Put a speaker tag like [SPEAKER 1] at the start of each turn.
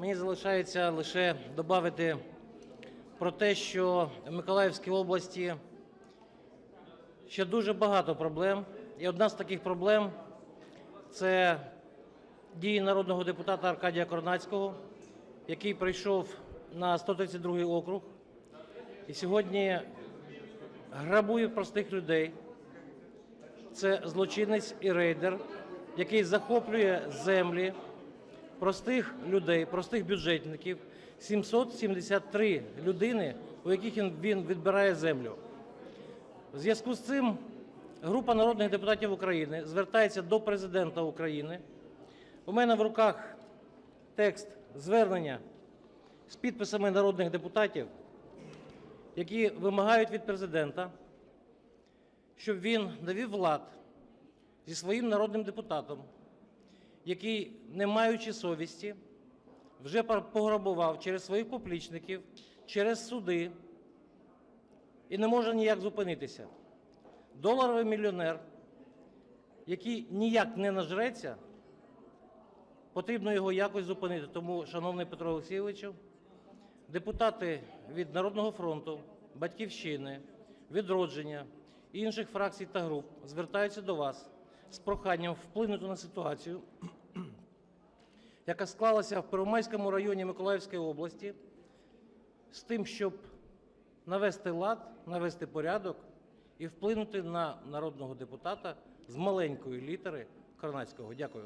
[SPEAKER 1] Мені залишається лише додати про те, що в Миколаївській області ще дуже багато проблем. І одна з таких проблем – це дії народного депутата Аркадія Корнацького, який прийшов на 132 округ і сьогодні грабує простих людей. Це злочинець і рейдер, який захоплює землі простих людей, простих бюджетників, 773 людини, у яких він- відбирає землю. В зв'язку з цим група народних депутатів України звертається до Президента України. У мене в руках текст звернення з підписами народних депутатів, які вимагають від Президента, щоб він навів лад зі своїм народним депутатом, який, не маючи совісті, вже пограбував через своїх поплічників, через суди і не може ніяк зупинитися. Доларовий мільйонер, який ніяк не нажреться, потрібно його якось зупинити. Тому, шановний Петро Олексійовичу, депутати від Народного фронту, Батьківщини, Відродження і інших фракцій та груп звертаються до вас з проханням вплинути на ситуацію, яка склалася в Первомайському районі Миколаївської області, з тим, щоб навести лад, навести порядок і вплинути на народного депутата з маленької літери Карнацького. Дякую.